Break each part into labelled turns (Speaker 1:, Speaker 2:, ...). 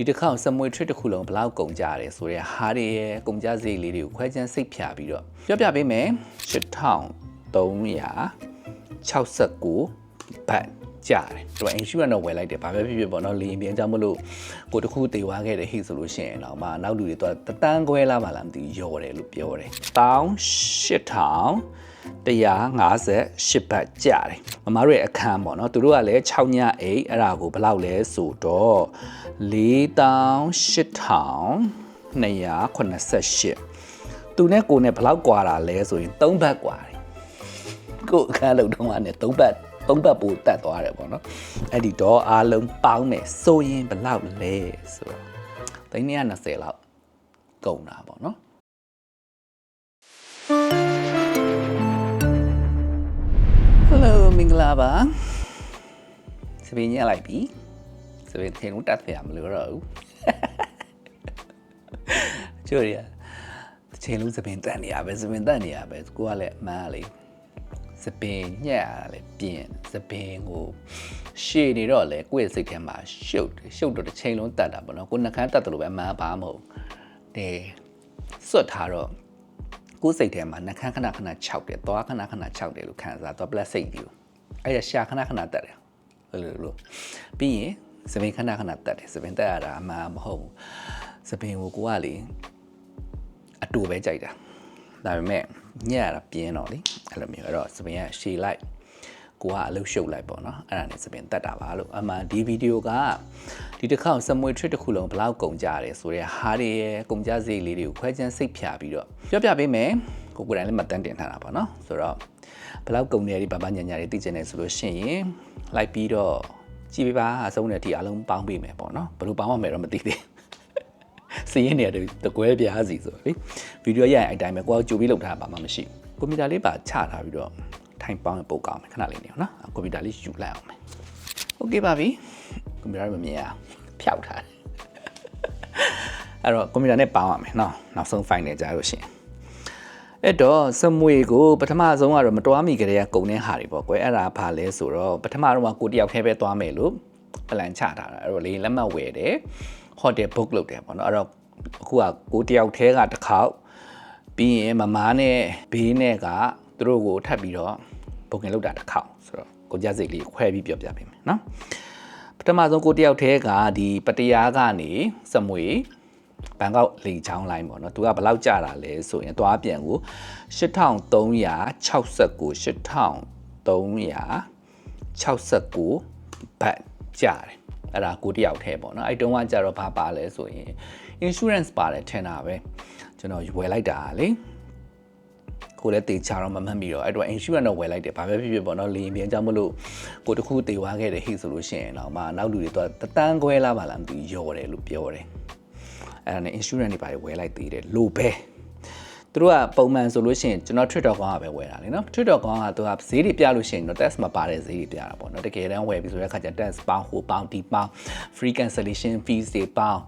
Speaker 1: ဒီတစ်ခါစမွေ trip တစ်ခုလုံးဘယ်လောက်ကုန်ကြတယ်ဆိုတဲ့ဟာတွေရဲ့ကုန်ကြစရိတ်လေးတွေကိုခွဲခြမ်းစိတ်ဖြာပြီးတော့ပြောပြပေးမယ်8369ဘတ်ကြတယ်သူက insurance တော့ဝယ်လိုက်တယ်ဘာပဲဖြစ်ဖြစ်ပေါ့နော်လေရင်ပြန်ကြောင့်မလို့ကိုတစ်ခုတေဝါခဲ့တဲ့ဟိဆိုလို့ရှိရင်တော့မှနောက်လူတွေတော့တတန်းခွဲလာမှလားမသိဘူးယော်တယ်လို့ပြောတယ်18000 158ဘတ်ကြတယ်မမတို့ရဲ့အခန်းပေါ့နော်သူတို့ကလည်း6ညအိတ်အဲ့ဒါကိုဘယ်လောက်လဲဆိုတော့ 48288သူနဲ့ကိုနဲ့ဘယ်လောက်กว่าတာလဲဆိုရင်3ဘတ်กว่าတယ်ကိုအခန်းလုံးတုံးကနေ3ဘတ်3ဘတ်ပိုတက်သွားတယ်ပေါ့နော်အဲ့ဒီတော့အားလုံးပေါင်းမယ်ဆိုရင်ဘယ်လောက်လဲဆိုတော့320လောက်ကုန်တာပေါ့နော် Hello မင်္ဂလာပါစပင်းညက်လိုက်ပြီ စပင်းထင်လို့တတ်ဖရမလို့တော့ဘူးကျိုးရတစ်ချိန်လုံးစပင်းတက်နေရပဲစပင်းတက်နေရပဲကိုကလည်းအမှန်ကလေစပင်းညက်ရတာလေပြင်းစပင်းကိုရှည်နေတော့လေကိုယ့်ရဲ့စိတ်ထဲမှာရှုပ်တယ်ရှုပ်တော့တစ်ချိန်လုံးတက်တာပေါ့နော်ကိုနှခမ်းတက်တယ်လို့ပဲအမှန်ဘာမဟုတ်တယ်စွတ်ထားတော့ကိုယ်စိတ်ထဲမှာနှခမ်းခဏခဏခြောက်တယ်သွားခဏခဏခြောက်တယ်လို့ခံစားသွားပလက်စိတ်ပြီးအဲ့ဒါရှာခဏခဏတက်တယ်ဘယ်လိုလိုပြီးရင် စပင်ခဏခဏတက်တယ်စပင်တက်ရတာအမှန်မဟုတ်ဘူးစပင်ကိုကိုကလေအတူပဲကြိုက်တာဒါပေမဲ့ညက်ရတာပြင်းတော့လေအဲ့လိုမျိုးအဲ့တော့စပင်ကရှည်လိုက်ကိုကအလုပ်ရှုပ်လိုက်ပေါ့နော်အဲ့ဒါနဲ့စပင်တက်တာပါလို့အမှန်ဒီဗီဒီယိုကဒီတစ်ခါစမွေ trip တစ်ခုလုံးဘယ်လောက်ကုန်ကြတယ်ဆိုတဲ့ဟာတွေရဲ့ကုန်ကြစရိတ်လေးတွေကိုခွဲခြမ်းစိတ်ဖြာပြီးတော့ပြောပြပေးမယ်ကိုကိုယ်တိုင်လည်းမတန်းတင်ထားတာပေါ့နော်ဆိုတော့ဘယ်လောက်ကုန်နေရဒီဘာဘာညာညာတွေသိချင်တယ်ဆိုလို့ရှိရင်လိုက်ပြီးတော့ ကြည့်ပေးပါအဆုံးတဲ့အထိအလုံးပေါင်းပေးမယ်ပေါ့နော်ဘယ်လိုပေါင်းရမယ်တော့မသိသေးဘူးစီးရင်နေတယ်တကွဲပြားစီဆိုတော့လေဗီဒီယိုရရင်အဲ့တိုင်းပဲကိုကကြိုပြီးလောက်ထားတာဘာမှမရှိဘူးကွန်ပျူတာလေးပါချထားပြီးတော့ထိုင်ပေါင်းရင်ပို့ကောင်းမယ်ခဏလေးနေအောင်နော်ကွန်ပျူတာလေးယူလိုက်အောင်မယ်โอเคပါပြီကွန်ပျူတာမမြင်ရအောင်ဖျောက်ထားတယ်အဲ့တော့ကွန်ပျူတာနဲ့ပေါင်းရမယ်နော်နောက်ဆုံး file နဲ့ကြားလို့ရှိရင် အဲ့တော့စမွေကိုပထမဆုံးကတော့မတော်မီကလေးကကုန်တဲ့ဟာတွေပေါ့ကွယ်အဲ့ဒါဘာလဲဆိုတော့ပထမတော့ကိုတယောက်တည်းပဲသွားမယ်လို့ plan ချထားတာအဲ့တော့လေလက်မှတ်ဝယ်တယ် hotel book လုပ်တယ်ပေါ့နော်အဲ့တော့အခုကကိုတယောက်တည်းကတစ်ခေါက်ပြီးရင်မမားနဲ့ဘေးနဲ့ကသူတို့ကိုထပ်ပြီးတော့ booking လုပ်တာတစ်ခေါက်ဆိုတော့ကိုကြစိတ်လေးခွဲပြီးပြောပြပေးမယ်နော်ပထမဆုံးကိုတယောက်တည်းကဒီပတရားကနေစမွေ ဘန်ကောက်လေချောင်းလိုင်းပေါ့နော်သူကဘယ်လောက်ကြတာလဲဆိုရင်သွားပြန်ကို8369ဘတ်ကြတယ်အဲ့ဒါကိုတယောက်တည်းပေါ့နော်အဲ့တုန်းကကြတော့ဘာပါလဲဆိုရင် insurance ပါတယ်ထင်တာပဲကျွန်တော်ဝယ်လိုက်တာလေကိုလည်းတေချာတော့မမှတ်မိတော့အဲ့တော့ insurance တော့ဝယ်လိုက်တယ်ဘာပဲဖြစ်ဖြစ်ပေါ့နော်လေရင်ပြန်ကြောင့်မလို့ကိုတခုတေဝါခဲ့တယ်ဟိဆိုလို့ရှိရင်တော့မှနောက်လူတွေတော့တတန်းခွဲလာပါလားမသိဘူးယော်တယ်လို့ပြောတယ် အဲ့ဒါနဲ့ insurance တွေပါတယ်ဝယ်လိုက်သေးတယ်လို့ပဲသူတို့ကပုံမှန်ဆိုလို့ရှိရင်ကျွန်တော် Twitter.com ကပဲဝယ်တာလေနော် Twitter.com ကသူကဈေးတွေပြလို့ရှိရင်တော့ test မပါတဲ့ဈေးတွေပြတာပေါ့နော်တကယ်တမ်းဝယ်ပြီးဆိုတဲ့အခါကျ test ပေါင်းဟိုပေါင်းဒီပေါင်း free cancellation fees တွေပေါင်း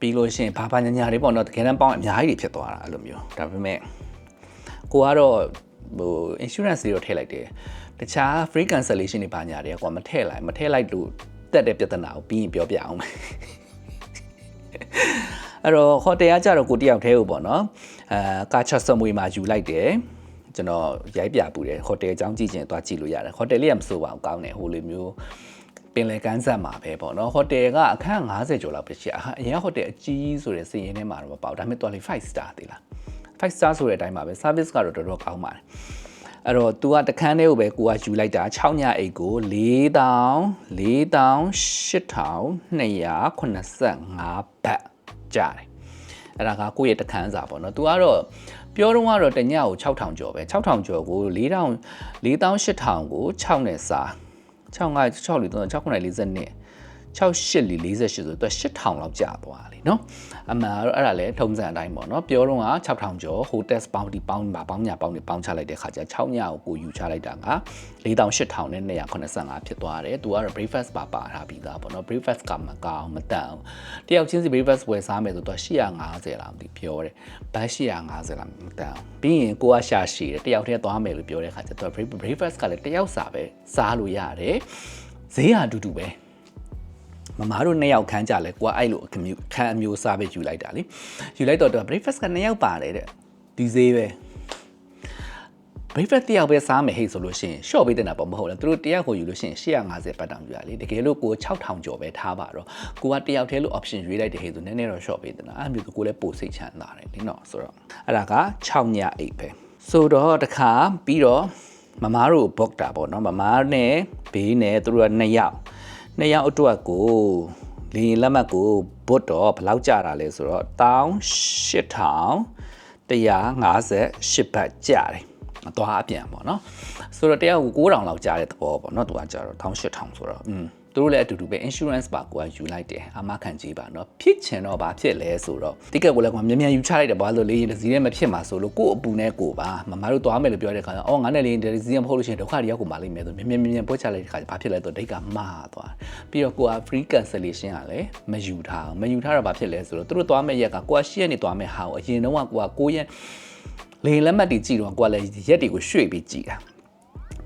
Speaker 1: ပြီးလို့ရှိရင်ဘာဘာညာညာတွေပေါ့နော်တကယ်တမ်းပေါင်းအများကြီးတွေဖြစ်သွားတာအဲ့လိုမျိုးဒါပေမဲ့ကိုကတော့ဟို insurance တွေတော့ထည့်လိုက်တယ်တခြား free cancellation တွေဘာညာတွေကကွာမထည့်လိုက်မထည့်လိုက်လို့တက်တဲ့ပြဿနာကိုပြီးရင်ပြောပြအောင်မယ် အဲ့တော့ဟိုတယ်ကကြတော့ကိုတယောက်တည်းကိုပေါ့နော်အဲကာချတ်စမွေမှာယူလိုက်တယ်ကျွန်တော်ရိုက်ပြပူတယ်ဟိုတယ်အကြောင်းကြည့်ချင်သွားကြည့်လို့ရတယ်ဟိုတယ်လေးကမဆိုပါဘူးကောင်းတယ်ဟိုလိုမျိုးပင်လယ်ကမ်းစပ်မှာပဲပေါ့နော်ဟိုတယ်ကအခန်း50ကျော်လောက်ပဲရှိအရင်ဟိုတယ်အကြီးဆိုတဲ့စီရင်ထဲမှာတော့မပေါ့ဒါပေမဲ့တော်လေ5 star သေးလား5 star ဆိုတဲ့အတိုင်းပါပဲ service ကတော့တော်တော်ကောင်းပါတယ်အဲ့တော့ तू ကတခန်းလေးကိုပဲကိုကယူလိုက်တာ6ညအိတ်ကို4000 4285ဘတ် ကြားတယ်အဲ့ဒါကကိုယ့်ရဲ့တခန်းစာပေါ့နော်။ तू ကတော့ပြောတော့ကတော့တညကို6000ကျော်ပဲ6000ကျော်ကို4000 4800ကို6နဲ့စာ6 5 6 4 3 6 9 42 68လီ48ဆိုတော့သူ8000လောက်ကျသွားလေနော်အမှန်တော့အဲ့ဒါလည်းထုံးစံအတိုင်းပေါ့နော်ပြောတော့က6000ကျော်ဟို test ပေါင်းဒီပေါင်းပါပေါင်းညာပေါင်းဒီပေါင်းချလိုက်တဲ့ခါကျ6ညကိုကိုယူချလိုက်တာက4800နဲ့285ဖြစ်သွားတယ်သူကတော့ breakfast ပါပါထားပြီးသားပေါ့နော် breakfast ကမကောင်းမတန်တယောက်ချင်းစီ breakfast ဝယ်စားမယ်ဆိုတော့850လားမသိပြောတယ်ဘတ်850လားမတန်ပြီးရင်ကိုကရှာရှည်တယ်တယောက်တည်းသွားမယ်လို့ပြောတဲ့ခါကျတော့ breakfast ကလည်းတယောက်စာပဲစားလို့ရတယ်ဈေးဟာအတူတူပဲ မမားတို့နှစ်ယောက်ခန်းကြလဲကိုကအဲ့လိုအခမျိုးခန်းအမျိုးစားပဲယူလိုက်တာလေယူလိုက်တော့တော့ breakfast ကနှစ်ယောက်ပါတယ်တဲ့ဒီဈေးပဲ breakfast တယောက်ပဲစားမယ်ဟိတ်ဆိုလို့ရှိရင် short ပေးတဲ့တာပေါ့မဟုတ်လားသူတို့တယောက်ကိုယူလို့ရှိရင်850ပတ်တောင်ယူရလေတကယ်လို့ကို6000ကျော်ပဲထားပါတော့ကိုကတယောက်တည်းလို့ option ရွေးလိုက်တဲ့ဟိတ်ဆိုနည်းနည်းတော့ short ပေးတဲ့တာအဲ့မျိုးကိုလည်းပို့စိတ်ချမ်းသာတယ်ဒီနော်ဆိုတော့အဲ့ဒါက6ညအိတ်ပဲဆိုတော့တခါပြီးတော့မမားတို့ book တာပေါ့နော်မမားနဲ့ဘေးနဲ့သူတို့က2ယောက် 2ယောက်အတွက်ကိုလင်းလက်မှတ်ကိုဘွတ်တော့ဘယ်လောက်ကြတာလဲဆိုတော့18158ဘတ်ကြတယ်။သွားအပြန်ပေါ့နော်။ဆိုတော့တယောက်ကို9000လောက်ကြားတဲ့သဘောပေါ့နော်။သူကကြတော့18000ဆိုတော့อืม သူတို့လည်းအတူတူပဲ insurance ပါကိုကယူလိုက်တယ်အမခံကြီးပါเนาะဖြစ်ချင်တော့ဘာဖြစ်လဲဆိုတော့တိကက်ကိုလည်းကမြန်မြန်ယူချလိုက်တယ်ဘာလို့လဲရင်ဒီစီးနဲ့မဖြစ်မှာဆိုလို့ကို့အပူနဲ့ကိုပါမမတို့သွားမယ်လို့ပြောတဲ့ခါကျအော်ငါနဲ့လေးဒီစီးနဲ့မဟုတ်လို့ရှိရင်ဒုက္ခတွေရောက်ကိုမလိမ့်မယ်ဆိုမြန်မြန်မြန်မြန်ပို့ချလိုက်တဲ့ခါကျဘာဖြစ်လဲဆိုတော့ဒိတ်ကမှားသွားပြီးတော့ကိုက free cancellation ကလည်းမယူထားအောင်မယူထားတော့ဘာဖြစ်လဲဆိုတော့သူတို့သွားမယ့်ရက်ကကိုက10ရက်နေသွားမယ့်ဟာကိုအရင်တော့ကကိုက9ရက်လေလက်မှတ်တွေကြည့်တော့ကိုကလည်းရက်တွေကိုရွှေ့ပြီးကြည့်တာ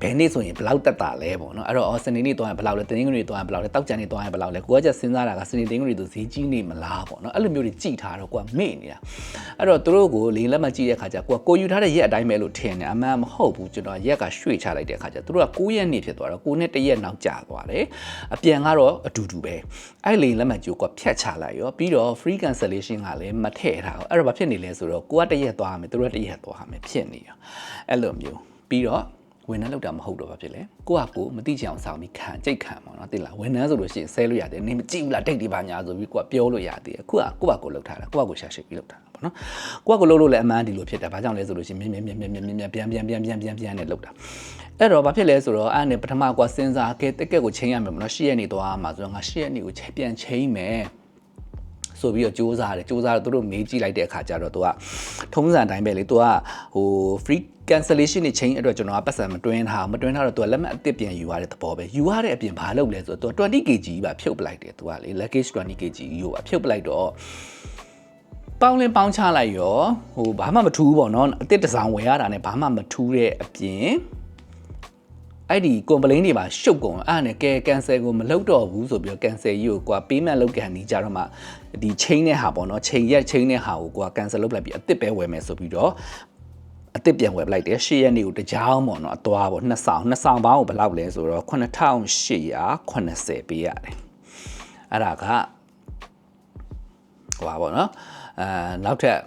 Speaker 1: ဘယ်နေ့ဆိုရင်ဘယ်လောက်တက်တာလဲပေါ့နော်အဲ့တော့အော်စနေနေ့သွားရင်ဘယ်လောက်လဲတင်းငွေတွေသွားရင်ဘယ်လောက်လဲတောက်ကြံနေသွားရင်ဘယ်လောက်လဲကိုက just စဉ်းစားတာကစနေတင်းငွေတွေဆိုဈေးကြီးနေမလားပေါ့နော်အဲ့လိုမျိုးတွေကြည့်ထားတော့ကိုကမေ့နေတာအဲ့တော့သူတို့ကိုလေလက်မှတ်ကြည့်တဲ့ခါကျကိုကကိုယူထားတဲ့ရက်အတိုင်းပဲလို့ထင်တယ်အမှန်မဟုတ်ဘူးကျွန်တော်ရက်ကရွှေ့ချလိုက်တဲ့ခါကျသူတို့က9ရက်နေ့ဖြစ်သွားတော့9နဲ့1ရက်နောက်ကျသွားတယ်အပြန်ကတော့အတူတူပဲအဲ့လေလက်မှတ်ကြိုးကဖြတ်ချလိုက်ရောပြီးတော့ free cancellation ကလည်းမထည့်ထားဘူးအဲ့တော့ဘာဖြစ်နေလဲဆိုတော့ကိုကတရက်သွားရမယ်သူတို့ကတရက်သွားရမယ်ဖြစ်နေတာအဲ့လိုမျိုးပြီးတော့ ဝန်ထမ်းလောက်တာမဟုတ်တော့ဘာဖြစ်လဲကိုကကိုမတိချအောင်ဆောင်ပြီးခံကြိတ်ခံပေါ့နော်သိလားဝန်ထမ်းဆိုလို့ရှိရင်ဆဲလို့ရတယ်နေမကြည့်ဘူးလားတိတ်ဒီပါညာဆိုပြီးကိုကပြောလို့ရသေးတယ်ခုကကိုကကိုလောက်ထားတာကိုကကိုရှာရှိပြီးလောက်ထားတာပေါ့နော်ကိုကကိုလောက်လို့လည်းအမှန်ဒီလိုဖြစ်တယ်ဘာကြောင့်လဲဆိုလို့ရှိရင်မြင်မြင်မြင်မြင်မြင်မြင်ပြန်ပြန်ပြန်ပြန်ပြန်ပြန်နဲ့လောက်တာအဲ့တော့ဘာဖြစ်လဲဆိုတော့အဲ့နဲ့ပထမကွာစဉ်းစားကဲတက်ကက်ကိုချိန်ရမယ်ပေါ့နော်ရှစ်ရက်နေသွားမှာဆိုတော့ငါရှစ်ရက်နေကိုပြန်ချိန်မယ်ဆိုပြီးတော့စူးစမ်းတယ်စူးစမ်းတော့သူတို့မေးကြည့်လိုက်တဲ့အခါကျတော့သူကထုံးစံတိုင်းပဲလေသူကဟို free cancellation တွေ chain အတွက်ကျွန်တော်ကပတ်စံမတွင်းထားမတွင်းထားတော့သူကလက်မှတ်အသစ်ပြန်ယူရတဲ့သဘောပဲယူရတဲ့အပြင်ဘာလုပ်လဲဆိုတော့သူက 20kg ပါဖြုတ်ပလိုက်တယ်သူကလေ luggage 20kg ယူပါဖြုတ်ပလိုက်တော့ပေါင်းလင်းပေါင်းချလိုက်ရောဟိုဘာမှမထူးပေါ့နော်အစ်စ်တစ်စောင်ဝယ်ရတာနဲ့ဘာမှမထူးတဲ့အပြင်အဲ့ဒီ complaint တွေမှာရှုပ်ကုန်အဲ့ဒါနဲ့ကဲ cancel ကိုမလုပ်တော့ဘူးဆိုပြီးတော့ cancel ကြီးကိုကွာ payment လုပ်ကန်နေကြတော့မှဒီ chain နဲ့ဟာပေါ့နော် chain ရက် chain နဲ့ဟာကိုကွာ cancel လုပ်လိုက်ပြီးအစ်စ်ပဲဝယ်မယ်ဆိုပြီးတော့ အစ်စ်ပြန်ဝယ်ပလိုက်တယ်ရှေ့ရက်နေ့ကိုတကြောင်ပေါ့နော်အသွားပေါ့နှစ်ဆောင်နှစ်ဆောင်ပေါင်းကိုဘယ်လောက်လဲဆိုတော့9880ပေးရတယ်အဲ့ဒါကဟိုပါပေါ့နော်အဲနောက်ထပ်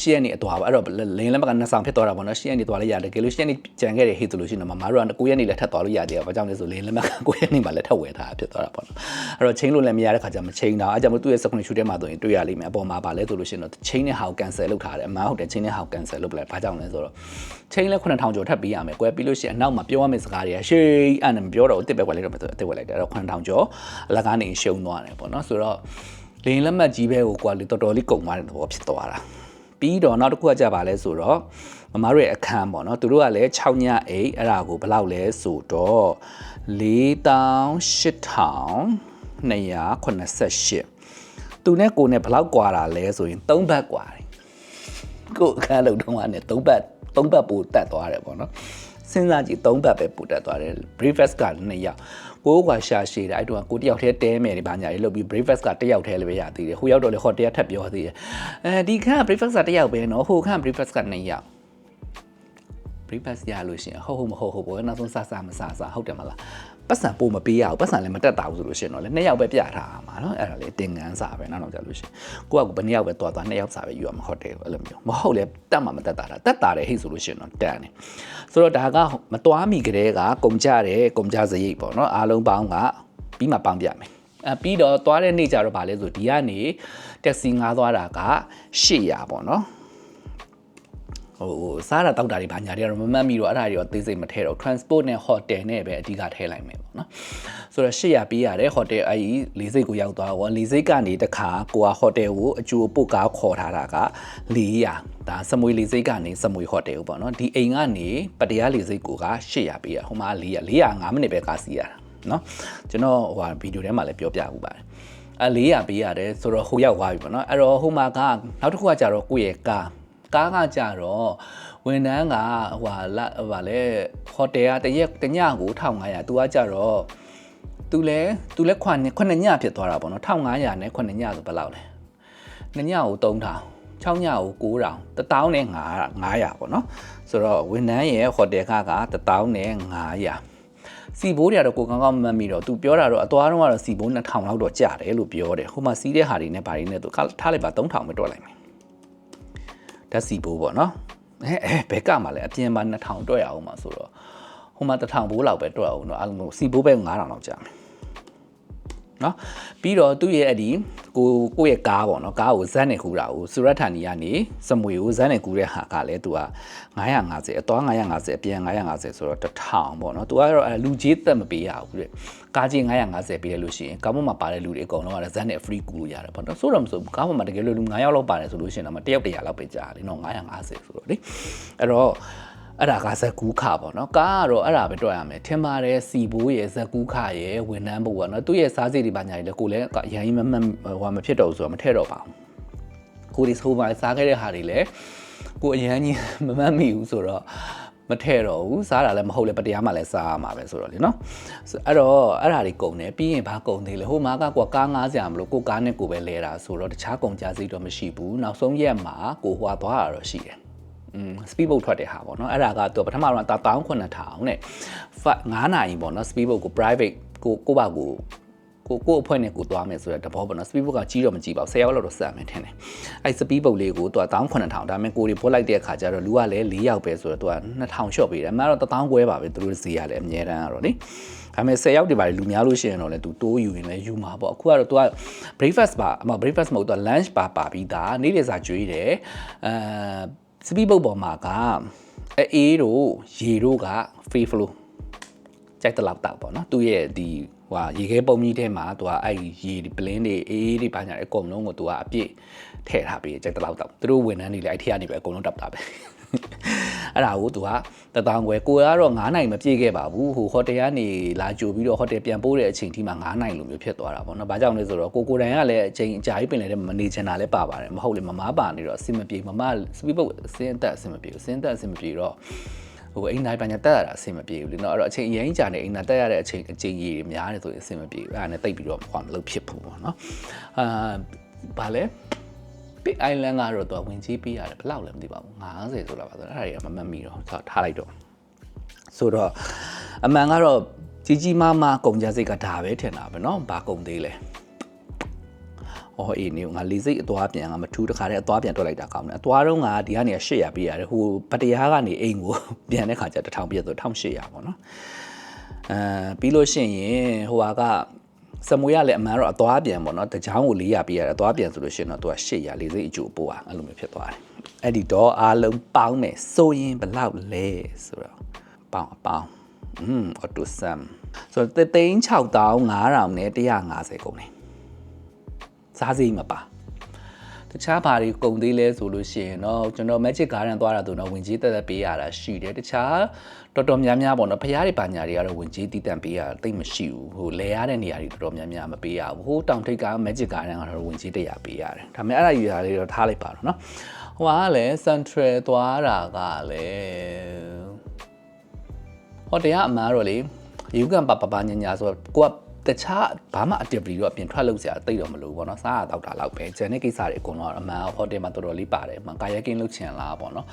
Speaker 1: ရှေ့ရက်နေ့အသွားပါအဲ့တော့လင်းလက်မကနှစ်ဆောင်ဖြစ်သွားတာပေါ့နော်ရှေ့ရက်နေ့သွားလိုက်ရတယ်ကဲလို့ရှေ့ရက်နေ့ကြံခဲ့တယ်ဟိတ်ဆိုလို့ရှိရင်တော့မမတို့က9ရက်နေ့လည်းထပ်သွားလို့ရတယ်ဘာကြောင့်လဲဆိုလင်းလက်မက9ရက်နေ့မှလည်းထပ်ဝယ်ထားဖြစ်သွားတာပေါ့နော်အဲ့တော့ချိန်လို့လည်းမရတဲ့ခါကျမချိန်တာအဲ့ကြောင့်မို့သူ့ရဲ့ second shoot ထဲမှာဆိုရင်တွေ့ရလိမ့်မယ်အပေါ်မှာပါလဲဆိုလို့ရှိရင်တော့ချိန်နဲ့ဟာကို cancel လုပ်ထားတယ်အမှန်ဟုတ်တယ်ချိန်နဲ့ဟာကို cancel လုပ်ပလိုက်ဘာကြောင့်လဲဆိုတော့ချိန်လဲ9000ကျော်ထပ်ပေးရမယ်ကွယ်ပြီးလို့ရှိရင်အနောက်မှာပြောရမယ့်စကားတွေကရှေးအဲ့နဲ့မပြောတော့ဘူးတစ်ပဲကွယ်လိုက်တော့မယ်ဆိုအစ်စ်ဝယ်လိုက်တယ်အဲ့တော့9000ကျော်အလကားနေရှုံသွားတယ်ပေါ့နော်ဆိုတော့လင်းလက်မှတ်ကြီးပဲကိုကွာလေတော်တော်လေးကုန်သွားတဲ့သဘောဖြစ်သွားတာ ပြီးတော့နောက်တစ်ခုကကြပါလဲဆိုတော့မမတို့ရဲ့အခန်းပေါ့နော်သူတို့ကလည်း6ညအိတ်အဲ့ဒါကိုဘယ်လောက်လဲဆိုတော့4888သူနဲ့ကိုနဲ့ဘယ်လောက်กว่าတာလဲဆိုရင်3ဘတ်กว่าတယ်ကိုအခန်းလုံးတုံးကနဲ့3ဘတ်3ဘတ်ပိုတက်သွားတယ်ပေါ့နော်စဉ်းစားကြည့်3ဘတ်ပဲပိုတက်သွားတယ် breakfast က2ယောက် ကိုကရှာရှည်တာအဲ့တော့ကိုတယောက်တည်းတဲမယ်ဒီဘာညာလေးလုပ်ပြီး breakfast ကတယောက်တည်းလည်းပဲရသေးတယ်ဟိုရောက်တော့လေဟော်တရားထပ်ပြောသေးတယ်အဲဒီခန့် breakfast ကတယောက်ပဲနော်ဟိုခန့် breakfast က2ယောက် breakfast ရလို့ရှိရင်ဟုတ်ဟုတ်မဟုတ်ဟုတ်ဘောနောက်ဆုံးစစမစစဟုတ်တယ်မလား ပတ်စံပို့မပေးရဘူးပတ်စံလည်းမတက်တာဘူးဆိုလို့ရှိရင်တော့လေနှစ်ယောက်ပဲပြထားမှာနော်အဲ့ဒါလေတင်ငန်းစာပဲနောက်တော့ကြလို့ရှိရင်ကိုကကိုဘယ်နှစ်ယောက်ပဲသွားသွားနှစ်ယောက်စာပဲယူရမှာဟုတ်တယ်အဲ့လိုမျိုးမဟုတ်လေတက်မှာမတက်တာတာတက်တာတယ်ဟိတ်ဆိုလို့ရှိရင်တော့တက်တယ်ဆိုတော့ဒါကမသွားမိကြတဲ့ကကုန်ကြတယ်ကုန်ကြစရိတ်ပေါ့နော်အားလုံးပေါင်းကပြီးမှပေါင်းပြမယ်အပြီးတော့သွားတဲ့နေ့ကျတော့ဗာလဲဆိုဒီကနေတက်စီငားသွားတာက800ပေါ့နော် ဟိုစားတာတောက်တာတွေဘာညာတွေကတော့မမှတ်မိတော့အဲ့ဒါတွေတော့သိစိတ်မထဲတော့ transport နဲ့ hotel နဲ့ပဲအဓိကထဲလိုက်မယ်ပေါ့နော်ဆိုတော့800ပေးရတယ် hotel အဲ့ဒီလေးစိတ်ကိုရောက်သွားတော့လေးစိတ်ကနေတခါကိုက hotel ကိုအကျိုးပုတ်ကားခေါ်ထားတာက400ဒါစမွေလေးစိတ်ကနေစမွေ hotel ကိုပေါ့နော်ဒီအိမ်ကနေပတရားလေးစိတ်ကိုက800ပေးရဟိုမှာ400 400 5မိနစ်ပဲကားစီးရတာနော်ကျွန်တော်ဟိုဗီဒီယိုထဲမှာလည်းပြောပြဦးပါတယ်အဲ400ပေးရတယ်ဆိုတော့ဟိုရောက်သွားပြီပေါ့နော်အဲ့တော့ဟိုမှာကနောက်တစ်ခုကကြတော့ကိုယ့်ရဲ့ကား ကားကကြတော့ဝန်ထမ်းကဟိုဟာလာဟိုဟာလေဟိုတယ်ကတရက်တညကို1500သူကကြတော့သူလဲသူလဲခွန်ခွနညဖြစ်သွားတာပေါ့နော်1500နဲ့ခွနညဆိုဘယ်လောက်လဲနှစ်ညကို3000 6ညကို9000 1000နဲ့900ပေါ့နော်ဆိုတော့ဝန်ထမ်းရဲ့ဟိုတယ်ခက1000နဲ့900စီဘိုးတွေကတော့ကိုကောင်းကောင်းမမှတ်မိတော့သူပြောတာတော့အသွားတော့ကတော့စီဘိုး2000လောက်တော့ကျတယ်လို့ပြောတယ်ဟိုမှာစီးတဲ့ဟာတွေနဲ့ဘာတွေနဲ့သူထားလိုက်ပါ3000ပဲတွက်လိုက်မယ် ဓာတ်စီဘိုးပေါ့နော်အဲအဲဘယ်ကမှလဲအပြင်မှာ2000တွက်ရအောင်မှာဆိုတော့ဟိုမှာ1000ဘိုးလောက်ပဲတွက်အောင်တော့အဲ့လိုစီဘိုးပဲ9000လောက်ကျမယ် နော်ပြီးတော့သူ့ရဲ့အဲ့ဒီကိုကိုယ့်ရဲ့ကားပေါ့နော်ကားကိုဇက်နဲ့ခူတာကိုစူရတ်ဌာနီကနေစမွေကိုဇက်နဲ့ခူတဲ့ဟာကလည်းသူက950အသွား950အပြန်950ဆိုတော့1000ပေါ့နော်သူကတော့အဲလူကြီးသက်မပေးရဘူးတဲ့ကားကြီး950ပေးရလို့ရှိရင်ကားပေါ်မှာပါတဲ့လူတွေအကုန်လုံးကလည်းဇက်နဲ့ free ကူလို့ရတယ်ပေါ့နော်ဆိုတော့မဆိုကားပေါ်မှာတကယ်လို့လူ9ယောက်လောက်ပါတယ်ဆိုလို့ရှိရင်တော့တယောက်တရာလောက်ပဲကြာတယ်နော်950ဆိုတော့လေအဲ့တော့ အဲ့ဒါကဇက်ကူးခပေါ့နော်ကားကတော့အဲ့ဒါပဲတွေ့ရမယ်ထင်ပါတယ်စီဘိုးရဲ့ဇက်ကူးခရဲ့ဝန်ထမ်းဘိုးကနော်သူ့ရဲ့စားစိတ်တွေပါညာတွေလည်းကိုလည်းရန်ကြီးမမှတ်ဟိုမဖြစ်တော့ဘူးဆိုတော့မထည့်တော့ပါဘူးကိုဒီဆိုပါစားခဲ့တဲ့ဟာတွေလည်းကိုအရန်ကြီးမမှတ်မိဘူးဆိုတော့မထည့်တော့ဘူးစားတာလည်းမဟုတ်လေပတရားမှလည်းစားရမှာပဲဆိုတော့လေနော်အဲ့တော့အဲ့ဒါတွေကုန်တယ်ပြီးရင်ဘာကုန်သေးလဲဟိုမှာကကွာကားငားစရာမလို့ကိုကားနဲ့ကိုပဲလဲတာဆိုတော့တခြားကုန်ကြစိတ်တော့မရှိဘူးနောက်ဆုံးရက်မှာကိုဟွာသွားတာတော့ရှိတယ်อืม speed boat ထွက်တဲ့ဟာပေါ့နော်အဲ့ဒါကသူကပထမတော့19000နဲ့9နာရီပေါ့နော် speed boat ကို private ကိုကိုပါကိုကိုကိုအဖွဲနဲ့ကိုသွားမယ်ဆိုတဲ့တဘောပေါ့နော် speed boat ကကြီးတော့မကြီးပါဘူး10ယောက်လောက်တော့စမယ်ထင်တယ်အဲ့ speed boat လေးကိုသူက19000ဒါပေမဲ့ကိုတွေပို့လိုက်တဲ့အခါကျတော့လူကလည်း4ယောက်ပဲဆိုတော့သူက2000 short ပေးတယ်အမှန်တော့1000ခွဲပါပဲသူတို့ဈေးကလည်းအများတန်းကတော့နိဒါပေမဲ့10ယောက်တွေပါလူများလို့ရှိရင်တော့လေ तू တိုးယူရင်လည်းယူမှာပေါ့အခုကတော့ तू က breakfast ပါအမ breakfast မဟုတ်တော့ lunch ပါပါပြီးသားနေ့လည်စာကျွေးတယ်အဲ စပီးပုတ်ပေါ်မှာကအေးတို့ရေတို့က free flow ကြိုက်တဲ့လောက်တောက်ပေါ့နော်သူ့ရဲ့ဒီဟိုရေခဲပုံကြီးထဲမှာသူကအဲ့ရေပလင်းတွေအေးအေးတွေပါညာအကုန်လုံးကိုသူကအပြည့်ထည့်ထားပြီးကြိုက်တဲ့လောက်တောက်သူတို့ဝန်ထမ်းတွေလည်းအဲ့ထည့်ကနေပဲအကုန်လုံးတောက်တာပဲ အဲ့ဒါကိုသူကတထောင်ခွဲကိုကတော့9နိုင်မပြည့်ခဲ့ပါဘူးဟိုဟိုတယ်ကနေလာကြိုပြီးတော့ဟိုတယ်ပြန်ပို့တဲ့အချိန်ထိမှ9နိုင်လိုမျိုးဖြစ်သွားတာပေါ့နော်။ဘာကြောင့်လဲဆိုတော့ကိုကိုတိုင်ကလည်းအချိန်အကြာကြီးပင်လည်းမနေချင်တာလည်းပါပါတယ်မဟုတ်လေမမားပါနေတော့အဆင်မပြေမမစပီပုတ်အစင်းတက်အဆင်မပြေအစင်းတက်အဆင်မပြေတော့ဟိုအိမ်တိုင်းပညာတက်ရတာအဆင်မပြေဘူးလေနော်အဲ့တော့အချိန်အရင်ကြာနေအိမ်တိုင်းတက်ရတဲ့အချိန်အချိန်ကြီးတွေများတယ်ဆိုရင်အဆင်မပြေဘူးအဲ့ဒါနဲ့တိတ်ပြီးတော့ခွာမလုပ်ဖြစ်ဘူးပေါ့နော်အာဘာလဲ Big Island ကတော့သူကဝင်ကြီးပေးရတယ်ဘယ်လောက်လဲမသိပါဘူး90ဆိုတော့ပါဆိုတော့အဲ့ဒါတွေကမမှတ်မိတော့ထားလိုက်တော့ဆိုတော့အမှန်ကတော့ကြီးကြီးမားမားကုန်ကြစိတ်ကဒါပဲထင်တာပဲเนาะဘာကုန်သေးလဲအော်အေးနေငါလေးစိတ်အသွားပြန်ငါမထူးတခါတည်းအသွားပြန်တွက်လိုက်တာကောင်းတယ်အသွားတော့ငါဒီကနေ800ပေးရတယ်ဟိုပတရားကနေအိမ်ကိုပြန်တဲ့ခါကျ1000ပြည့်ဆို1800ပေါ့နော်အဲပြီးလို့ရှိရင်ဟိုဟာက စမွေးရလည်းအမှန်တော့အသွားပြန်ပေါ့နော်တချောင်းကို400ပေးရတယ်အသွားပြန်ဆိုလို့ရှိရင်တော့သူက800လေးစိတ်အကျိုးပို့ပါအဲ့လိုမျိုးဖြစ်သွားတယ်အဲ့ဒီတော့အားလုံးပေါင်းမယ်ဆိုရင်ဘယ်လောက်လဲဆိုတော့ပေါင်းအပေါင်းอืม auto sum ဆိုတော့36500နဲ့150ကုန်တယ်စားစည်းမပါ တခြားဘာတွေကုန်သေးလဲဆိုလို့ရှိရင်တော့ကျွန်တော် Magic Garden သွားတာဆိုတော့ဝင်ကြီးတက်တက်ပေးရတာရှိတယ်တခြားတော်တော်များများပေါ့နော်ဖရားတွေပါညာတွေကတော့ဝင်ကြီးတည်တံ့ပေးရတာတိတ်မရှိဘူးဟိုလဲရတဲ့နေရာတွေတော်တော်များများမပေးရဘူးဟိုတောင်ထိပ်က Magic Garden ကတော့ဝင်ကြီးတရားပေးရတယ်ဒါပေမဲ့အဲ့ဒါယူတာလေးတော့ထားလိုက်ပါတော့နော်ဟိုကလည်း Central သွားတာကလည်းဟိုတရားအမှန်တော့လေယူကန်ပပပညာညာဆိုတော့ကိုက တခြားဘာမှ activity တော့အပြင်ထွက်လို့စရာတိတ်တော့မလို့ပေါ့နော်စားရတော့တာလောက်ပဲကျန်တဲ့ကိစ္စတွေအကုန်လုံးအမှန်ဟိုတယ်မှာတော်တော်လေးပါတယ်မှကာယကင်းလုပ်ချင်လားပေါ့နော်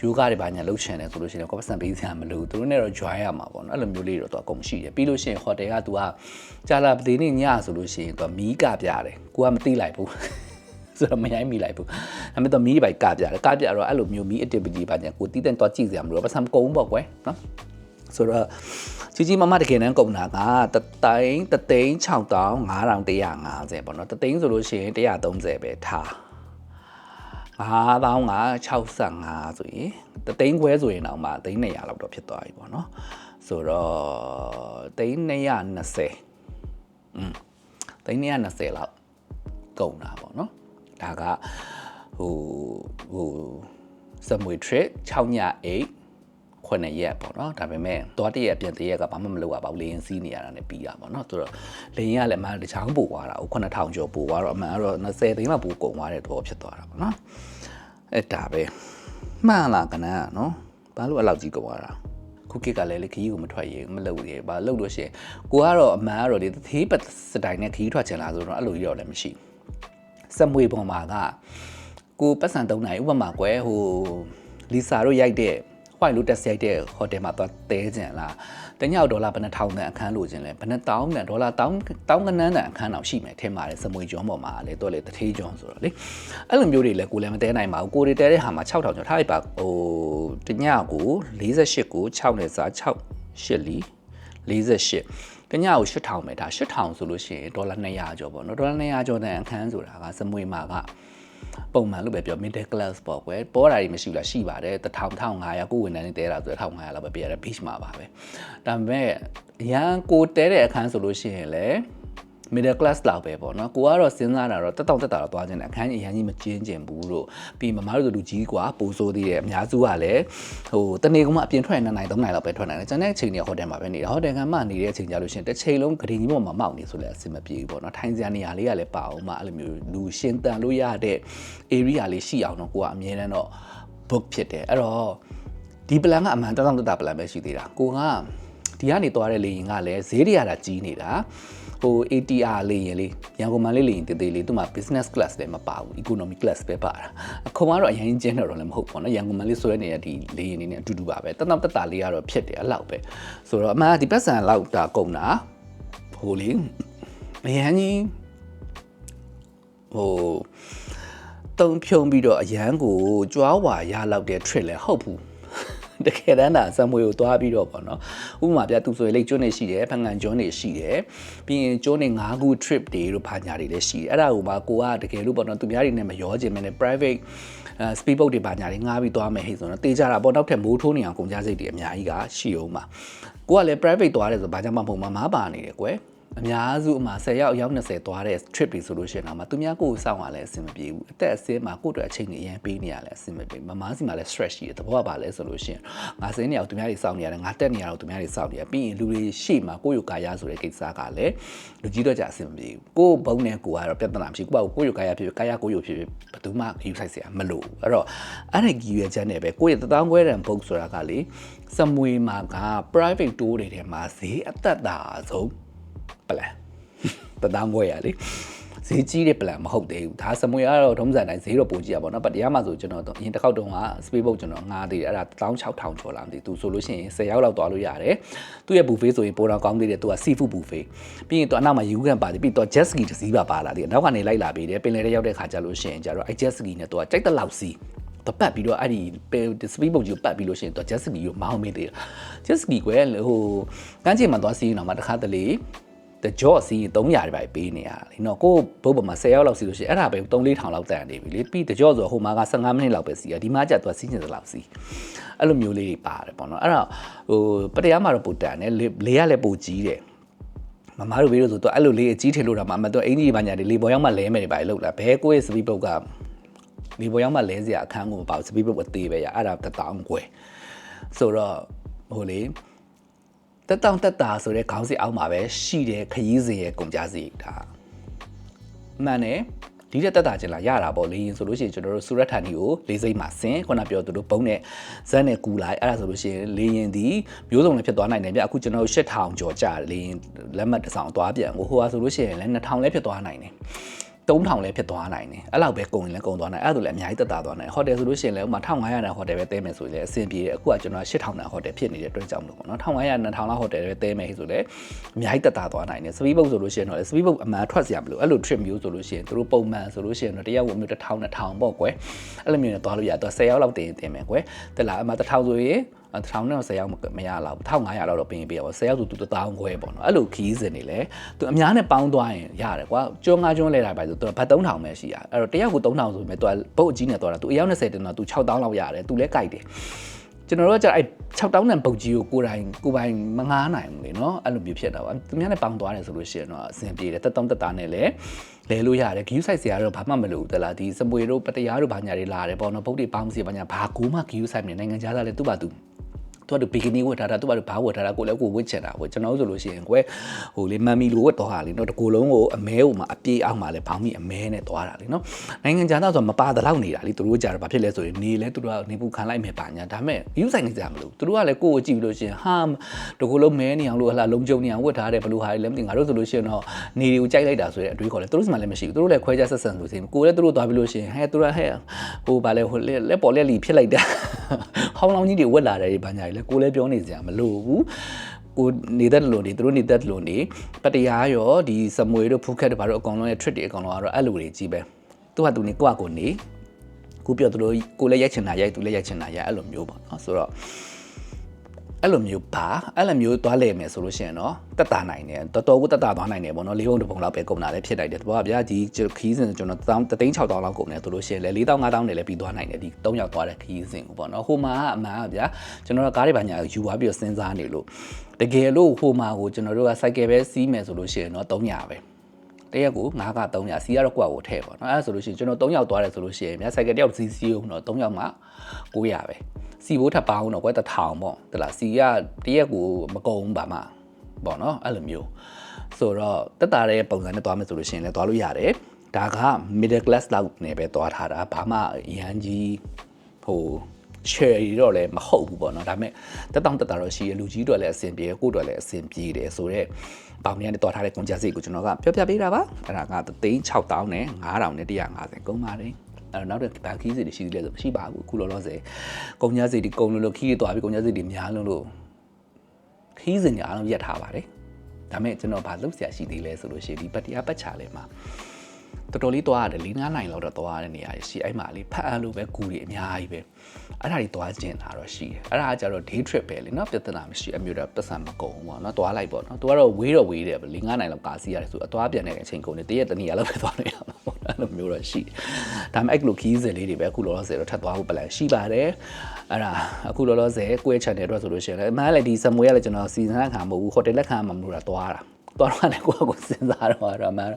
Speaker 1: ယောဂတွေဘာညာလုပ်ချင်တယ်ဆိုလို့ရှိရင်ကိုပတ်စံပေးစရာမလိုသူတို့နဲ့တော့ join ရမှာပေါ့နော်အဲ့လိုမျိုးလေးတော့သူအကုန်ရှိတယ်ပြီးလို့ရှိရင်ဟိုတယ်ကသူကကြာလာပသေးနေ့ညဆိုလို့ရှိရင်သူကမီးကပြတယ်ကိုကမသိလိုက်ဘူးဆိုတော့မရိုင်းမိလိုက်ဘူး။ဒါပေမဲ့တော့မီးပိုက်ကပြတယ်။ကပြတော့အဲ့လိုမျိုးမီး activity ပါညာကိုတီးတဲ့တော့ကြည့်စရာမလိုပတ်စံကုန်းပေါ့ကွယ်နော်။ ဆိုတော့ကြီးကြီးမမတကယ်တမ်းကုန်တာကတသိန်းတသိန်း6550ပေါ့နော်တသိန်းဆိုလို့ရှိရင်130ပဲထား9000က65ဆိုရင်တသိန်းခွဲဆိုရင်တော့မှသိန်း200လောက်တော့ဖြစ်သွားပြီပေါ့နော်ဆိုတော့သိန်း220อืมသိန်း220လောက်ကုန်တာပေါ့နော်ဒါကဟိုဟိုစမွေ trip 6ည8 9ရက်ပေါ့နော်ဒါပေမဲ့သွားတရက်ပြန်တရက်ကဘာမှမလုပ်ရပါဘူးလေရင်စီးနေရတာနဲ့ပြီးတာပေါ့နော်ဆိုတော့လေရင်ကလည်းအမှန်တချောင်းပို့သွားတာ9000ကျော်ပို့သွားတော့အမှန်ကတော့20သိန်းလောက်ပို့ကုန်သွားတဲ့တော့ဖြစ်သွားတာပေါ့နော်အဲ့ဒါပဲမှန်လားကနန်းကနော်ဘာလို့အဲ့လောက်ကြီးကုန်သွားတာခုခေတ်ကလည်းလေခရီးကိုမထွက်ရမလုပ်ရဘာလုပ်လို့ရှိရင်ကိုကတော့အမှန်ကတော့လေသေးပတ်စတိုင်နဲ့ခရီးထွက်ချင်လာဆိုတော့အဲ့လိုကြီးတော့လည်းမရှိစမွေပေါ်မှာကကိုပတ်စံသုံးနိုင်ဥပမာကွယ်ဟိုလီစာတို့ရိုက်တဲ့ white lotus ရိုက်တဲ့ဟိုတယ်မှာသွားတဲကြင်လားတညောက်ဒေါ်လာဘယ်နှထောင်တန်အခန်းလိုချင်လဲဘယ်နှတောင်းတန်ဒေါ်လာတောင်းတောင်းကနန်းတန်အခန်းတော့ရှိမယ်ထင်ပါတယ်စမွေကျွန်းပေါ်မှာလေတော့လေတထေးကျွန်းဆိုတော့လေအဲ့လိုမျိုးတွေလည်းကိုလည်းမတဲနိုင်ပါဘူးကိုတွေတဲတဲ့ဟာမှာ6000ကျော်ထားလိုက်ပါဟိုတညကို48ကို6နဲ့စား6 8လီ48တညကို8000ပဲဒါ8000ဆိုလို့ရှိရင်ဒေါ်လာ200ကျော်ပေါ့နော်ဒေါ်လာ200ကျော်တန်အခန်းဆိုတာကစမွေမှာက ပုံမှန်လို့ပဲပြော middle class ပေါ့ကွယ်ပေါ်တာတွေမရှိဘူးလားရှိပါတယ်1000 1500ကိုဝင်နေတဲတာဆို1500လောက်ပဲပြရတဲ့ beach မှာပါပဲဒါပေမဲ့အရန်ကိုတဲတဲ့အခန်းဆိုလို့ရှိရင်လည်း middle class လောက်ပဲပေါ့နော်ကိုကတော့စဉ်းစားတာတော့တက်တောင့်တက်တာတော့သွားခြင်းတယ်အခန်းကြီးအရင်ကြီးမကျင်းကျင်ဘူးလို့ပြီးမမတို့လူကြီးကွာပိုဆိုးသေးတယ်အများစုကလည်းဟိုတနေ့ကမှအပြင်ထွက်နေနိုင်3နိုင်လောက်ပဲထွက်နိုင်တယ်ကျန်တဲ့အချိန်တွေကဟိုတယ်မှာပဲနေတာဟိုတယ်ကမှနေတဲ့အချိန်ကြလို့ရှိရင်တစ်ချိန်လုံးဂရင်ကြီးပေါ်မှာမောက်နေဆိုလဲအဆင်မပြေဘူးပေါ့နော်ထိုင်စရာနေရာလေးကလည်းပါအောင်မှအဲ့လိုမျိုးလူရှင်းတန်လို့ရတဲ့ area လေးရှိအောင်တော့ကိုကအမြဲတမ်းတော့ book ဖြစ်တယ်အဲ့တော့ဒီ plan ကအမှန်တောင့်တတ plan ပဲရှိသေးတာကိုက ဒီကနေသွားတဲ့လေရင်ကလည်းဈေးတွေရတာကြီးနေတာဟို ATR လေရင်လေးရန်ကုန်မှာလေးလေရင်တေးသေးလေးသူမှ business class လည်းမပါဘူး economy class ပဲပါတာအခုမှတော့အရင်ကျင်းတော့လည်းမဟုတ်ပေါ့နော်ရန်ကုန်မှာလေးဆွဲနေတဲ့ဒီလေရင်နေနဲ့အတူတူပါပဲတနောက်တက်တာလေးကတော့ဖြစ်တယ်အဲ့လောက်ပဲဆိုတော့အမှန်ဒီပတ်စံလောက်တာကုန်တာဟိုလေအရင်ကြီးဟိုတုံဖြုံပြီးတော့အရန်ကိုကြွားဝါရလောက်တဲ့ trip လည်းဟုတ်ဘူး တကယ်တမ်းဒါစံမွေကိုသွားပြီးတော့ပေါ့နော်ဥပမာပြသူဆိုရင်လိတ်ကျွန်းနေရှိတယ်ဖန်ကန်ကျွန်းနေရှိတယ်ပြီးရင်ကျွန်းနေ၅ခု trip တွေတို့ဘာညာတွေလည်းရှိတယ်အဲ့ဒါကိုမှကိုကတကယ်လို့ပေါ့နော်သူများတွေနဲ့မရောခြင်းမနဲ့ private အဲ speed boat တွေဘာညာတွေငားပြီးသွားမယ်ဟဲ့ဆိုတော့တေးကြတာပေါ့နောက်ထပ်မိုးထိုးနေအောင်ကုန်ကြစိတ်တွေအများကြီးကရှိအောင်ပါကိုကလည်း private သွားတယ်ဆိုဘာကြောင့်မှမဟုတ်မှာမားပါနေတယ်ကွယ် အများစုအမှာ10ရောက်အယောက်20သွားတဲ့ trip တွေဆိုလို့ရှိရင်တော့မှသူများကိုယ်စောင့်ရလဲအဆင်မပြေဘူးအသက်အစင်းမှာကိုယ့်အတွက်အချိန်ကြီးအရင်ပေးနေရလဲအဆင်မပြေမမားစီမှာလဲ stress ရှိတယ်တဘောကပါလဲဆိုလို့ရှိရင်ငါစင်းနေအောင်သူများတွေစောင့်နေရတယ်ငါတက်နေရတော့သူများတွေစောင့်နေရပြီးရင်လူတွေရှေ့မှာကိုယ့်ရုပ်ကာယဆိုတဲ့ကိစ္စကလည်းလူကြီးတော့ကြအဆင်မပြေဘူးကိုယ်ဘုံနဲ့ကိုယ်ကတော့ပြဿနာမရှိဘူးကိုယ့်ကိုယ်ရုပ်ကာယဖြစ်ဖြစ်ကာယကိုယ်ရုပ်ဖြစ်ဖြစ်ဘယ်သူမှယူဆိုင်စရာမလိုဘူးအဲ့တော့အဲ့ဒီကြီးရွယ်ချက်နဲ့ပဲကိုယ့်ရဲ့တသောင်းခွဲတန်ဘုတ်ဆိုတာကလေစမွေမှာက private tour တွေထဲမှာဈေးအသက်သာဆုံး ပလန်တသားငွေရလေဈေးကြီးတဲ့ plan မဟုတ်သေးဘူးဒါစမွေကတော့ထုံးစံတိုင်းဈေးတော့ပိုကြီးရပါတော့။တရားမှဆိုကျွန်တော်အရင်တစ်ခေါက်တုန်းက space boat ကျွန်တော်ငားသေးတယ်အဲ့ဒါ16000ကျော်လာမသိသူဆိုလို့ရှိရင်10ရောက်လောက်သွားလို့ရတယ်။သူ့ရဲ့ buffet ဆိုရင်ပိုတော့ကောင်းသေးတယ်သူက seafood buffet ပြီးရင်သူအနောက်မှာယူကန်ပါတယ်ပြီးတော့ jet ski တစ်စီးပါပါလာသေးတယ်။နောက်ကနေလိုက်လာပြီးတယ်ပင်လယ်ထဲရောက်တဲ့ခါကျလို့ရှိရင်ကျတော့အဲ့ jet ski နဲ့သူကကြိုက်တဲ့လောက်စီးတော့ပတ်ပြီးတော့အဲ့ဒီ speed boat ကြီးကိုပတ်ပြီးလို့ရှိရင်တော့ jet ski ကိုမောင်းမေးသေးတယ် jet ski ကွယ်ဟိုကမ်းခြေမှာသွားစီးရင်တော့မှတစ်ခါတလေ တကြော့စီး300တွေပဲပေးနေရတာလေနော်ကိုဘုတ်ပေါ်မှာ10ရောက်လောက်စီလို့ရှိရင်အဲ့ဒါပဲ3-4ထောင်လောက်တန်နေပြီလေပြီးတကြော့ဆိုဟိုမှာက15မိနစ်လောက်ပဲစီရဒီမှာကျတော့စီးနေသလောက်စီအဲ့လိုမျိုးလေးတွေပါတယ်ပေါ့နော်အဲ့တော့ဟိုပတရားမှာတော့ပိုတန်တယ်လေကလည်းပိုကြီးတယ်မမတို့ဘေးတို့ဆိုတော့အဲ့လိုလေးအကြီးထင်လို့တာမှမတော့အင်ကြီးဘာညာတွေလေပေါ်ရောက်မှလဲမယ်တွေပါလေလောက်လာဘဲကိုရဲ့စပီးပုတ်ကလေပေါ်ရောက်မှလဲစရာအခန်းကိုမပါဘူးစပီးပုတ်အသေးပဲရအဲ့ဒါတထောင်ခွဲဆိုတော့ဟိုလေ တက်တောင့်တက်တာဆိုတဲ့ခေါင်းစဉ်အောက်မှာပဲရှိတဲ့ခရီးစဉ်ရဲ့ကုန်ကြစီဒါမှန်တယ်ဒီတဲ့တက်တာကျင်လာရတာပေါ့လေရင်ဆိုလို့ရှိရင်ကျွန်တော်တို့စူရက်ဌာနီကိုလေးစိမ့်မှာဆင်းခုနပြောသူတို့ဘုံနဲ့ဇက်နဲ့ကူလိုက်အဲ့ဒါဆိုလို့ရှိရင်လေရင်ဒီမျိုးစုံလည်းဖြစ်သွားနိုင်တယ်ဗျအခုကျွန်တော်တို့8000ကျော်ကြာလေရင်လက်မှတ်တစ်ဆောင်သွားပြန်ဟိုဟိုဟာဆိုလို့ရှိရင်လည်း2000လည်းဖြစ်သွားနိုင်တယ် 3000လည်းဖြစ်သွားနိုင်တယ်အဲ့လောက်ပဲကုန်ရင်လည်းကုန်သွားနိုင်အဲ့ဒါဆိုလည်းအများကြီးတက်တာသွားနိုင်ဟိုတယ်ဆိုလို့ရှိရင်လည်းဥမာ1500တန်ဟိုတယ်ပဲတဲမယ်ဆိုရင်လည်းအဆင်ပြေတယ်အခုကကျွန်တော်8000တန်ဟိုတယ်ဖြစ်နေတဲ့အတွက်ကြောင့်မလို့ပေါ့နော်1500 2000လောက်ဟိုတယ်ပဲတဲမယ်ဆိုလည်းအများကြီးတက်တာသွားနိုင်တယ်စပီးဘုတ်ဆိုလို့ရှိရင်တော့စပီးဘုတ်အမှန်ထွက်စရာမလိုအဲ့လို trip မျိုးဆိုလို့ရှိရင်တို့ပုံမှန်ဆိုလို့ရှိရင်တော့တယောက်ဝင်မျိုး1000 2000ပေါ့ကွယ်အဲ့လိုမျိုးနဲ့သွားလို့ရတော့10ရောက်လောက်တင်တင်မယ်ကွယ်တက်လာအမှ1000ဆိုရင် 1000နဲ့10ရောက်မရလောက်1500လောက်တော့ပြင်ပေးရပါ10ရောက်ဆိုသူ1000ခွဲပေါ့နော်အဲ့လိုခီးစင်နေလေသူအများနဲ့ပေါင်းသွားရင်ရတယ်ကွာကျွန်းငါကျွန်းလဲတာပဲဆိုသူကဘတ်3000ပဲရှိရအဲ့တော့တယောက်ကို3000ဆိုပေမဲ့သူကပုတ်အကြီးနဲ့သွားတာသူအယောက်20တင်တော့သူ6000လောက်ရတယ်သူလည်းကြိုက်တယ်ကျွန်တော်တို့ကကြာအဲ့6000တန်ပုတ်ကြီးကိုကိုယ်တိုင်ကိုယ်ပိုင်မငားနိုင်ဘူးလေနော်အဲ့လိုမျိုးဖြစ်တာပါသူများနဲ့ပေါင်းသွားတယ်ဆိုလို့ရှိရင်တော့အဆင်ပြေတယ်တက်တောင့်တက်တာနဲ့လည်းလဲလို့ရတယ် view site ဆရာတော့ဘာမှမလုပ်ဘူးတလားဒီစပွေတို့ပတရားတို့ဘာညာတွေလာတယ်ပေါ့နော်ပုတ်တွေပေါင်းစီဘာညာဘာကူမှ view site မြင်နိုင်ငံခြားသားလည်းသူ့ဘာသူ သူသူကဘီကနီဝတ်ထားတာသူကဘာဝတ်ထားတာကိုလည်းကိုဝတ်ချင်တာပေါ့ကျွန်တော်ဆိုလို့ရှိရင်ကွယ်ဟိုလေမမ်မီလိုဝတ်သွားတာလေနော်တကူလုံးကိုအမဲကိုမှအပြေးအောင်မှလည်းဘောင်းမီအမဲနဲ့သွားတာလေနော်နိုင်ငံခြားသားဆိုမပါတဲ့လောက်နေတာလေသူတို့ကြတော့ဘာဖြစ်လဲဆိုရင်နေလဲသူတို့ကနေပူခံလိုက်မယ်ပါညာဒါပေမဲ့ယူဆိုင်နေကြမလို့သူတို့ကလည်းကိုကိုကြည့်ပြီးလို့ရှိရင်ဟာတကူလုံးမဲနေအောင်လို့ဟလာလုံးကြုံနေအောင်ဝတ်ထားတယ်ဘလူဟာတွေလည်းမသိငါတို့ဆိုလို့ရှိရင်တော့နေတွေကိုကြိုက်လိုက်တာဆိုတဲ့အတွေးခေါ်လဲသူတို့စမှလည်းမရှိဘူးသူတို့လည်းခွဲခြားဆက်ဆံလို့စင်ကိုလည်းသူတို့သွားပြီးလို့ရှိရင်ဟဲ့သူတို့ဟဲ့ဟိုဗာလဲဟိုလက်ပေါ်လက်လီဖြစ်လိုက်တာဟောင်းလောင်းကြီးတွေဝက်လာတယ်ဘာညာတွေလဲကိုလည်းပြောနေစရာမလိုဘူးကိုနေတဲ့လူတွေသူတို့နေတဲ့လူတွေပတရားရောဒီစမွေတို့ဖူးခက်တို့ဘာတို့အကောင်လုံးရဲ့ trick တွေအကောင်လုံးကတော့အဲ့လိုတွေကြီးပဲသူကသူနေကိုကကိုနေကိုပြောသူတို့ကိုလည်းရိုက်ချင်တာရိုက်သူလည်းရိုက်ချင်တာရိုက်အဲ့လိုမျိုးပေါ့နော်ဆိုတော့ အဲ့လိုမျိုးပါအဲ့လိုမျိုးသွားလဲမယ်ဆိုလို့ရှိရင်တော့တက်တာနိုင်တယ်တော်တော်ကိုတက်တာသွားနိုင်တယ်ပေါ့နော်လေးပုံတစ်ပုံလောက်ပဲကုန်တာလည်းဖြစ်နိုင်တယ်တဘောကဗျာဒီခီးစဉ်ကျွန်တော်တောင်း3 6တောင်းလောက်ကုန်တယ်ဆိုလို့ရှိရင်လည်း4တောင်း5တောင်းနဲ့လည်းပြီးသွားနိုင်တယ်ဒီ3ရောက်သွားတဲ့ခီးစဉ်ကိုပေါ့နော်ဟိုမှာအမှန်ကဗျာကျွန်တော်တို့ကားတွေပါညာယူသွားပြီးတော့စဉ်းစားနေလို့တကယ်လို့ဟိုမှာကိုကျွန်တော်တို့က cycle ပဲစီးမယ်ဆိုလို့ရှိရင်တော့300ပဲတရက်ကို9က300စီးရတော့ကွာကိုထည့်ပေါ့နော်အဲဆိုလို့ရှိရင်ကျွန်တော်3ယောက်သွားတယ်ဆိုလို့ရှိရင်မြတ် cycle တယောက်စီးစီးအောင်တော့3ယောက်မှ900ပဲ စီဘိုးထပ်ပါအောင်တော့ကွယ်တစ်ထောင်ပေါ့တလားစီကတရက်ကိုမကုန်ဘူးပါမှပေါ့နော်အဲ့လိုမျိုးဆိုတော့တက်တာတဲ့ပုံစံနဲ့သွားမယ်ဆိုလို့ရှိရင်လည်းသွားလို့ရတယ်ဒါက middle class လောက်နဲ့ပဲသွားထားတာဘာမှအရန်ကြီးဟို share ရတော့လည်းမဟုတ်ဘူးပေါ့နော်ဒါပေမဲ့တက်တောင့်တက်တာတော့ရှိရလူကြီးတို့လည်းအဆင်ပြေကိုယ့်တို့လည်းအဆင်ပြေတယ်ဆိုတော့ပေါင်နေနဲ့တွားထားတဲ့ကုန်ကြစိတ်ကိုကျွန်တော်ကပြောပြပေးတာပါအဲ့ဒါက36000နဲ့9000နဲ့150ကုန်ပါတယ် အဲ့တော့နောက်တဲ့ဘာခီးစီတွေရှိသေးလဲဆိုမရှိပါဘူးအခုလောလောဆယ်ကုန်ကြစိတ်တွေကုန်လို့လို့ခီးတွေတွားပြီးကုန်ကြစိတ်တွေများလို့လို့ခီးစဉ်တွေအားလုံးရက်ထားပါတယ်ဒါပေမဲ့ကျွန်တော်ဘာလုပ်ဆရာရှိသေးလဲဆိုလို့ရှိရင်ဒီပတ်တရားပတ်ချလဲမှာ တော်တော်လေးသွားရတယ်၄၅နိုင်လောက်တော့သွားရတဲ့နေရာရှိအဲ့မှာလေးဖတ်အပ်လို့ပဲကူတွေအများကြီးပဲအဲ့ဒါတွေသွားကျင်တာတော့ရှိတယ်အဲ့ဒါကကြတော့ day trip ပဲလေနော်ပြဿနာမရှိအမျိုးတော့ပတ်စံမကုန်ဘူးပေါ့နော်သွားလိုက်ပေါ့နော်သူကတော့ဝေးတော့ဝေးတယ်ပဲ၄၅နိုင်လောက်ကာစီရတယ်ဆိုအသွားပြန်တဲ့အချိန်ကုန်နေတရက်တနည်းလောက်ပဲသွားနေရမှာပေါ့အဲ့လိုမျိုးတော့ရှိတယ်ဒါပေမဲ့အဲ့လိုခီးစင်လေးတွေပဲအခုလောလောဆယ်တော့ထပ်သွားဖို့ပလန်ရှိပါတယ်အဲ့ဒါအခုလောလောဆယ်ကိုယ့် channel အတွက်ဆိုလို့ရှိရင်လည်းအမှန်လည်းဒီစမွေးကလည်းကျွန်တော်စီစဉ်ခါမဟုတ်ဘူးဟိုတယ်လက်ခံမှာမလို့တာသွားတာသွားတော့လည်းကိုယ့်ကိုစဉ်းစားတော့အဲ့တော့အမှန်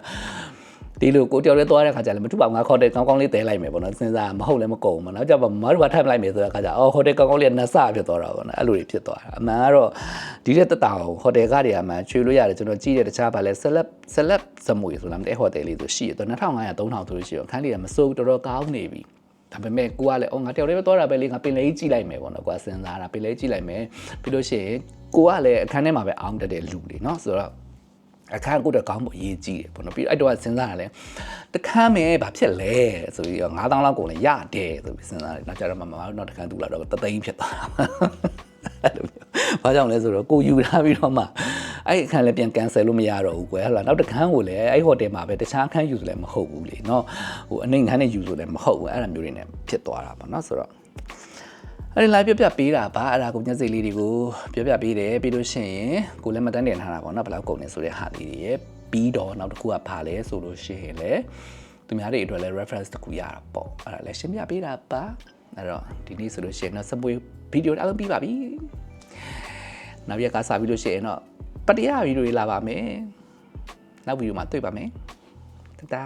Speaker 1: ဒီလိုကိုတယောက်လေးသွားတဲ့ခါကျလည်းမထူပါငါခေါ်တယ်ကောင်းကောင်းလေးတဲလိုက်မယ်ပေါ့နော်စဉ်းစားမဟုတ်လည်းမကုန်ဘူးနော်ကြောက်ပါမတို့ကထိုက်လိုက်မယ်ဆိုတဲ့ခါကျအော်ဟိုတယ်ကောင်းကောင်းလေးကနဆဖြစ်သွားတာပေါ့နော်အဲ့လိုတွေဖြစ်သွားတာအမှန်ကတော့ဒီတဲ့တက်တာဟိုတယ်ကားတွေအမှန်ချွေလို့ရတယ်ကျွန်တော်ကြည့်တဲ့တခြားပါလဲ select select စမွေဆိုလားမသိဟိုတယ်လေးဆိုရှိတယ်2500 3000ဆိုလို့ရှိရင်ခန်းလေးကမစိုးတော်တော်ကောင်းနေပြီဒါပေမဲ့ကိုကလည်းအော်ငါတယောက်လေးပဲသွားတာပဲလေငါပင်လေးကြည့်လိုက်မယ်ပေါ့နော်ကိုကစဉ်းစားတာပင်လေးကြည့်လိုက်မယ်ပြီးလို့ရှိရင်ကိုကလည်းအခန်းထဲမှာပဲအောင်းတက်တဲ့လူလေနော်ဆိုတော့ အခန်းကိုတော့ကောင်းဖို့အရေးကြီးတယ်ပေါ့နော်ပြီးတော့အဲ့တော့စဉ်းစားရလဲတခန်းမယ်ဘာဖြစ်လဲဆိုပြီးတော့9000လောက်ကုန်လဲရတယ်ဆိုပြီးစဉ်းစားတယ်နောက်ကြတော့မမတော့တခန်းတူလာတော့တသိန်းဖြစ်သွားတာအဲ့လိုမျိုးဘာကြောင့်လဲဆိုတော့ကိုယူထားပြီးတော့မှအဲ့အခန်းလည်းပြန် cancel လို့မရတော့ဘူးကွယ်ဟလာနောက်တစ်ခန်းကိုလည်းအဲ့ဟိုတယ်မှာပဲတခြားအခန်းယူဆိုလည်းမဟုတ်ဘူးလေနော်ဟိုအနှိမ်ခန်းနဲ့ယူဆိုလည်းမဟုတ်ဘူးအဲ့လိုမျိုးတွေနဲ့ဖြစ်သွားတာပေါ့နော်ဆိုတော့ အဲ့ဒီ live ပြပြပေးတာပါအဲ့ဒါကိုညက်စိတ်လေးတွေကိုပြပြပေးတယ်ပြီးလို့ရှိရင်ကိုလည်းမတန်းတင်ထားတာပေါ့နော်ဘယ်လောက်ကုန်နေဆိုတဲ့ဟာလေးတွေရဲ့ပြီးတော့နောက်တစ်ခုကဘာလဲဆိုလို့ရှိရင်လည်းသူများတွေအတွက်လည်း reference တစ်ခုရတာပေါ့အဲ့ဒါလည်းရှင်းပြပေးတာပါအဲ့တော့ဒီနေ့ဆိုလို့ရှိရင်တော့စပွေဗီဒီယိုအားလုံးပြီးပါပြီနောက်ရကစားပြီးလို့ရှိရင်တော့ပတရားဗီဒီယိုတွေလာပါမယ်နောက်ဗီဒီယိုမှာတွေ့ပါမယ်တတာ